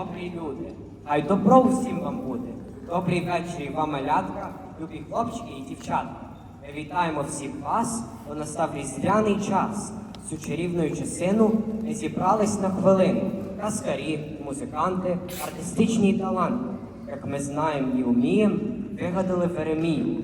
добрі люди. Хай добро всім вам буде. Добрий вечір вам, малятка, любі хлопчики і дівчатка. Ми вітаємо всіх вас, бо настав різдвяний час. Цю чарівну часину ми зібрались на хвилину. Каскарі, музиканти, артистичні таланти. Як ми знаємо і вміємо, вигадали Веремію.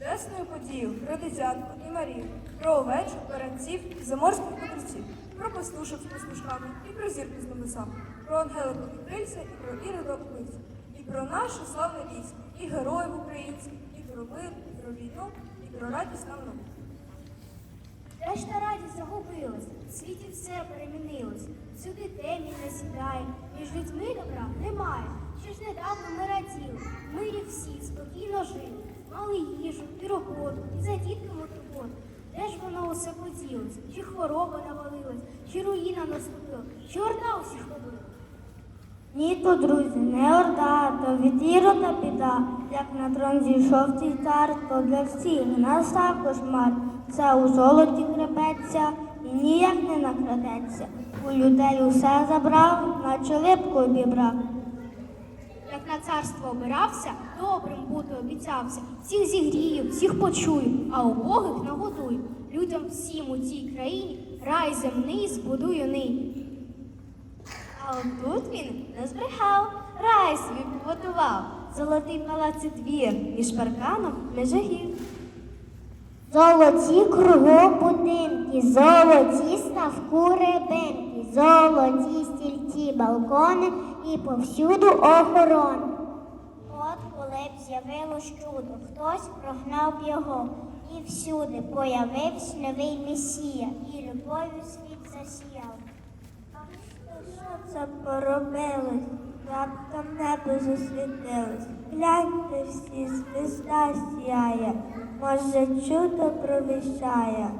Про чудесну подію, про дитятку і Марію, про овечок, баранців і заморських мудреців, про пастушок з пастушками і про зірку з небесами, про ангела Богопильця і про Ірода Убивця, і про наше славне військо, і героїв українських, і про мир, і про війну, і про радість нам нову. Решта радість загубилась, в світі все перемінилось. Сюди темінь не сідає, між людьми добра немає. Ще ж недавно ми раділи, в мирі всі спокійно жили, мали їжу і і за дітками турботу. Де ж воно усе поділось? Чи хвороба навалилась, чи руїна наступила, чи орда усіх побила? Ні, то, друзі, не орда, то від ірода біда. Як на трон зійшов цей цар, то для всіх настав кошмар. Це у золоті гребеться і ніяк не накрадеться. У людей усе забрав, наче липку обібрав. На царство обирався, добрим бути обіцявся. Всіх зігрію, всіх почую, а убогих нагодую. Людям всім у цій країні рай земний збудую нині. А от тут він не збрехав, рай собі побудував, золотий палаці двір між парканом межигів. Золоті кругом будинки, золоті ставку рибинки, золоті стільці балкони і повсюду охорон. От коли б з'явилось чудо, хтось прогнав його, і всюди появився новий месія, і любов'ю світ засіяв. Що це поробилось? Раптом небо засвітилось. Гляньте всі, звезда сяє, може чудо провіщає.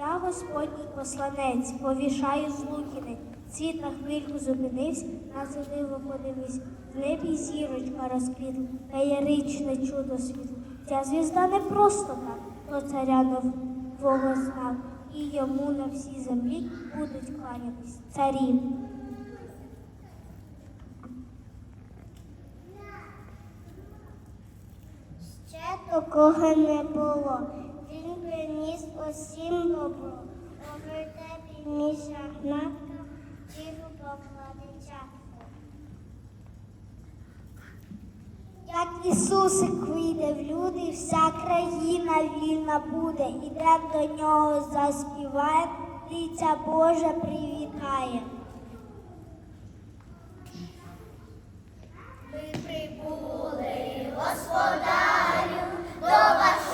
Я Господній посланець, повішаю злукини. Світ на хвильку зупинився, на задиво подивись. В небі зірочка розквітла, феєричне чудо світло. Ця звізда не просто так, то царя нового знав, і йому на всій землі будуть кланятись царі. Ще такого не було. Він приніс усім добро. У вертепі міша тихо покладе Як Ісусик вийде в люди, вся країна вільна буде. Ідем до нього заспіваєм, Ліця Божа привітає. Ми прибули, господарю, до вашої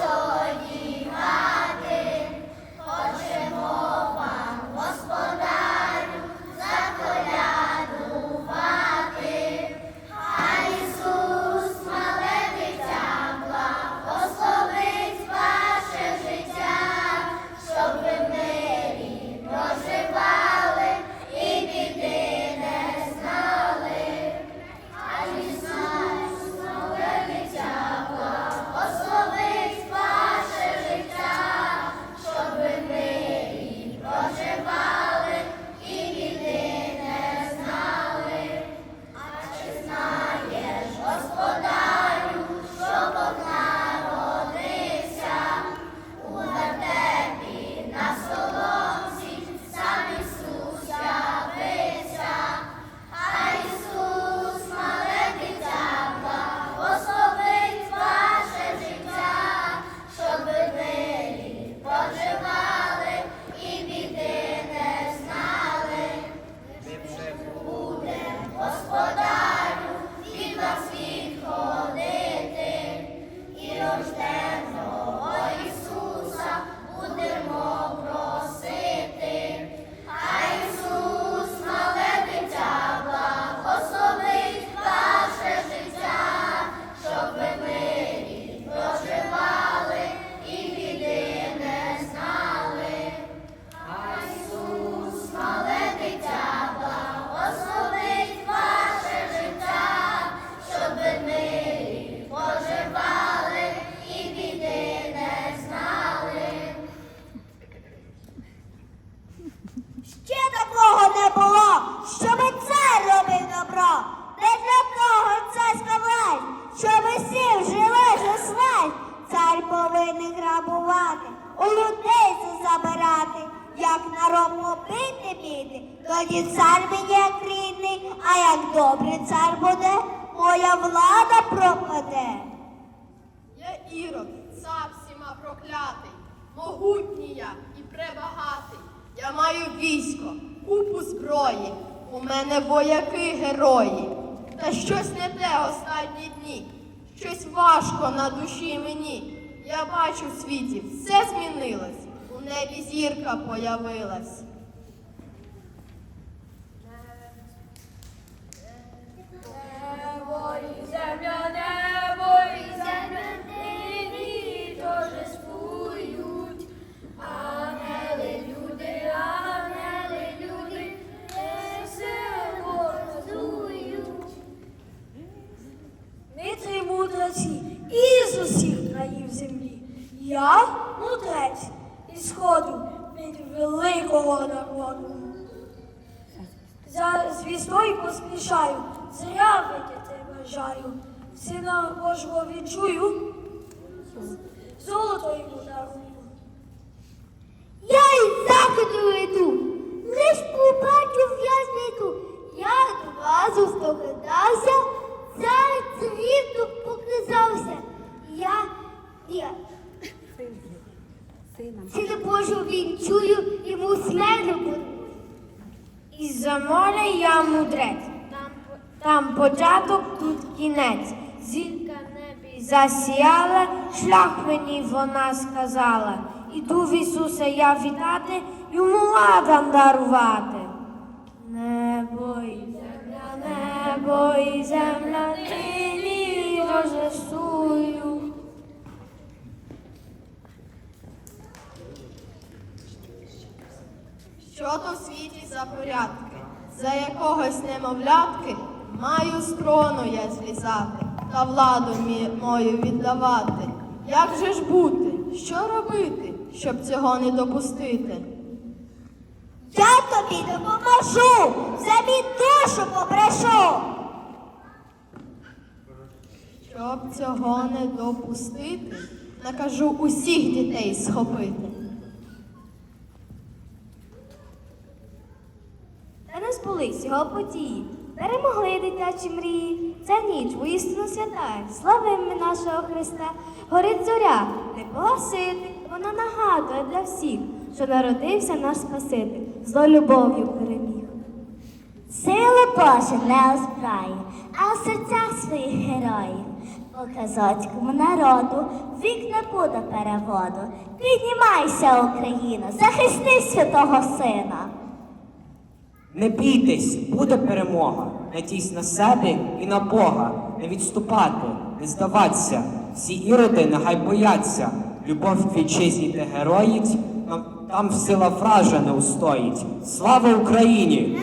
Ще такого не було, щоб це робив добро. Не для того царська власть, щоби сів жили заслать. Цар повинен грабувати, у людей забирати, як народ мобити біти, тоді цар мені як рідний, а як добрий цар буде, моя влада пропаде. Я ірод, цар всіма проклятий, могутній я і пребагатий. Я маю військо, купу зброї, у мене вояки герої. Та щось не те останні дні, щось важко на душі мені. Я бачу в світі, все змінилось, у небі зірка появилась. Від великого народу. За звістою поспішаю, зря видіти бажаю. Сина Божого відчую, золото йому дарую. Я із заходу йду, лиш побачив. Я до вас здогадався, цар царів показався. Я, я, Сина Божого вінчую, йому смерть буду. Із-за моря я мудрець, там, там початок, тут кінець. Зірка в небі засіяла, шлях мені вона сказала. Іду в Ісуса я вітати, йому ладан дарувати. Небо і земля, небо і земля, нині торжествую. Що то в світі за порядки? За якогось немовлятки маю з трону я злізати та владу мою віддавати. Як же ж бути? Що робити, щоб цього не допустити? Я тобі допоможу, за мій душу побрешу. Щоб цього не допустити, накажу усіх дітей схопити. Та не збулись його події. Перемогли дитячі мрії. Ця ніч воістину свята. Славимо ми нашого Христа. Горить зоря, не погасити. Вона нагадує для всіх, що народився наш Спаситель, зло любов'ю переміг. Сили Боже не озбрає, а в серцях своїх героїв. По казацькому народу вік не буде переводу. Піднімайся, Україно, захисти святого сина. Не бійтесь, буде перемога. Надійсь на себе і на Бога. Не відступати, не здаватися. Всі іроди нехай бояться. Любов к вітчизні те героїть, нам там сила вража не устоїть. Слава Україні!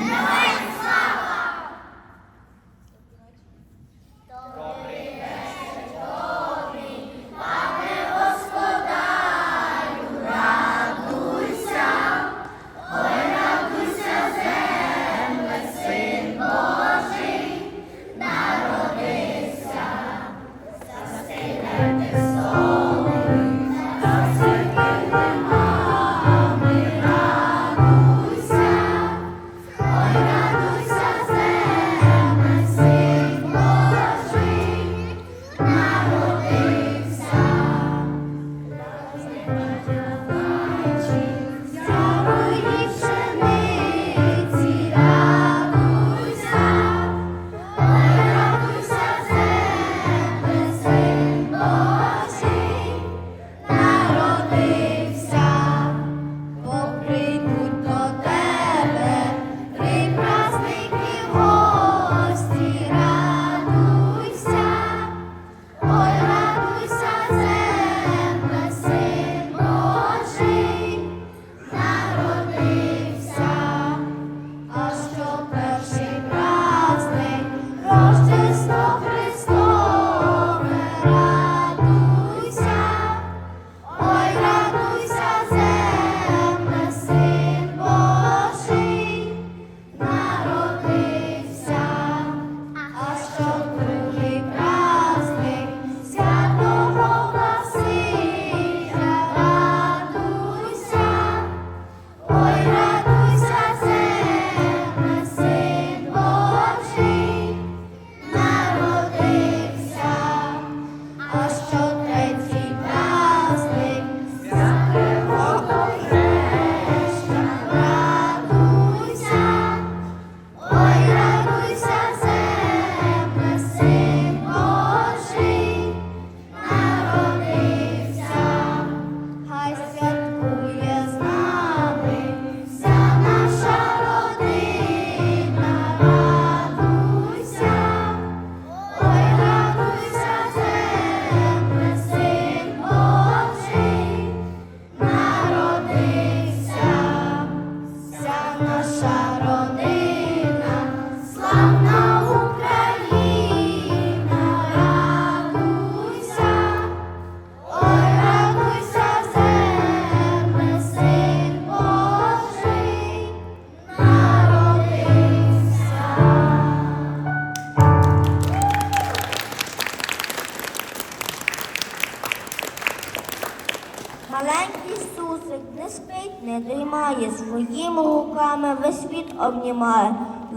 Обнімаю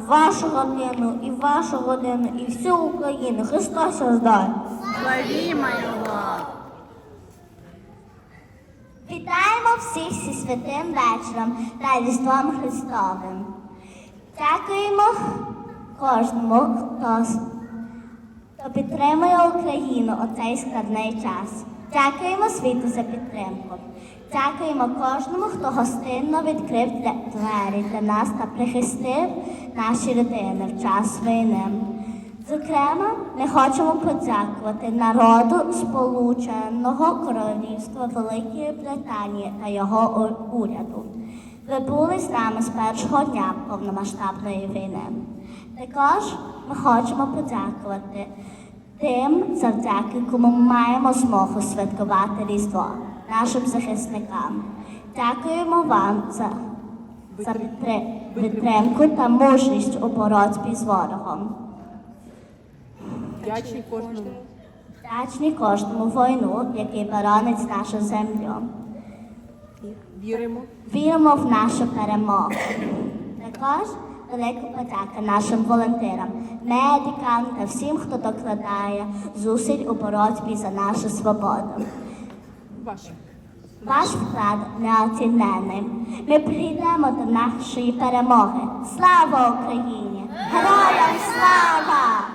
вашу родину і вашу родину, і всю Україну. Христос роздає. Славімо його! Вітаємо всіх зі святим вечором та Різдвом Христовим. Дякуємо кожному, хто, хто підтримує Україну у цей складний час. Дякуємо світу за підтримку. Дякуємо кожному, хто гостинно відкрив двері для нас та прихистив наші родини в час війни. Зокрема, ми хочемо подякувати народу Сполученого Королівства Великої Британії та його уряду. Ви були з нами з першого дня повномасштабної війни. Також ми хочемо подякувати тим, завдяки кому ми маємо змогу святкувати Різдво, нашим захисникам. Дякуємо вам за, за підтримку та мужність у боротьбі з ворогом. Вдячний кожному. Вдячні кожному воїну, який боронить нашу землю. Віримо. Віримо в нашу перемогу. Також велика подяка нашим волонтерам, медикам та всім, хто докладає зусиль у боротьбі за нашу свободу. Ваш. Ваш вклад неоцінений. Ми прийдемо до нашої перемоги. Слава Україні! Героям слава!